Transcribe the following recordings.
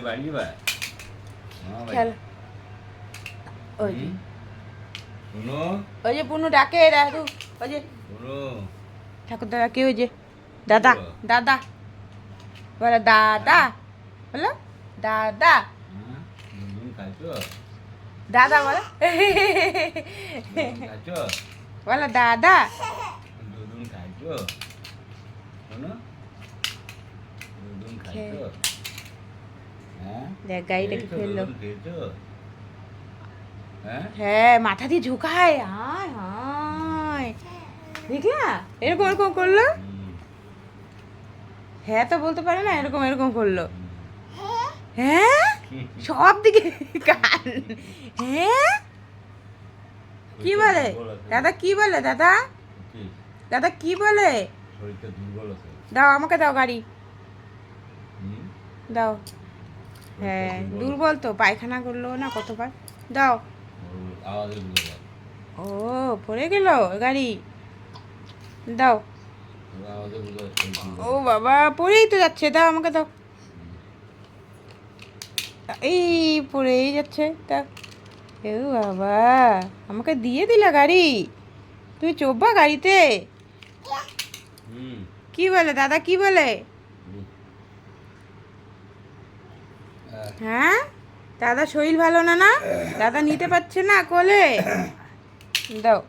ওই বাড়ি যাবা। খেল ওই? শোনো ওই যে পুনু ডাকে দাদু ওই যে শোনো ঠাকুর দাদা কে ওই যে দাদা দাদা বলে দাদা বলো দাদা দাদা বলো বলো দাদা দুধ খাইছো শোনো দুধ খাইছো দেখ গাড়িটা কি খেয়েছো? ফেলল হ্যাঁ? হ্যাঁ মাথা দিয়ে ঝুঁকায়। হায় হায়। দেখলা এরকম এরকম করল? হ্যাঁ তো বলতে পারে না এরকম এরকম করল। হ্যাঁ? সব দিকে কান। হ্যাঁ? কি বলে? দাদা কি বলে দাদা? দাদা কি বলে? দাও আমাকে দাও গাড়ি। দাও। হ্যাঁ দুর্বল। তো পায়খানা করল না কতবার? দাও। ও পড়ে গেল গাড়ি। দাও। ও বাবা পড়েই তো যাচ্ছে দাও আমাকে দাও। এই পড়েই যাচ্ছে তা এ বাবা আমাকে দিয়ে দিলা গাড়ি। তুমি চোব্বা গাড়িতে? কি বলে দাদা কি বলে? হ্যাঁ? দাদা শরীর ভালো না না? দাদা নিতে পারছে না কোলে? দাও।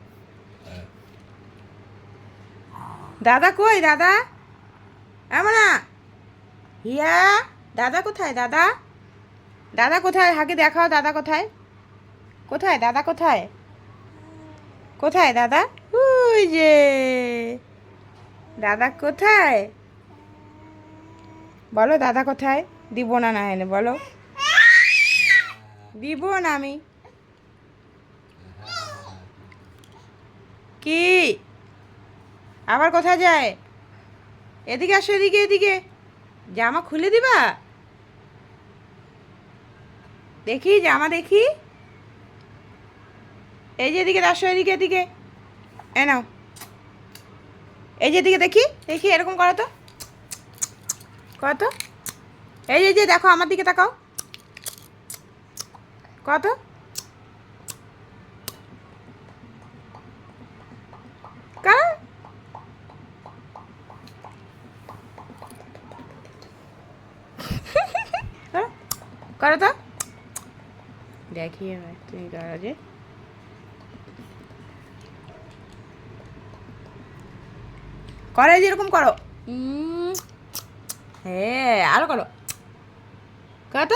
দাদা কই, দাদা? এমন না। হিয়া, দাদা কোথায়, দাদা? দাদা কোথায়? হাকে দেখাও, দাদা কোথায়? কোথায়, দাদা কোথায়? কোথায়, দাদা? ওই যে। দাদা কোথায়? বলো, দাদা কোথায়? দিব না না এনে বলো। দিব না আমি। কি? আবার কোথায় যায়? এদিকে আসো, এদিকে এদিকে। জামা খুলে দিবা? দেখি, জামা দেখি। এই যে এদিকে আসো, এদিকে এদিকে। এ নাও। এই যে এদিকে দেখি দেখি, এরকম করো তো। করো তো। এই যে দেখো আমার দিকে তাকাও। কত? করো? তো? দেখি তুমি করো যে। করো এই যে এরকম করো। উম, হ্যাঁ আরও করো। কত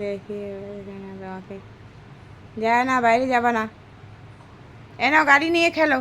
দেখি তোমাকে যায় না বাইরে যাবা না। এনাও নাও গাড়ি নিয়ে খেলো।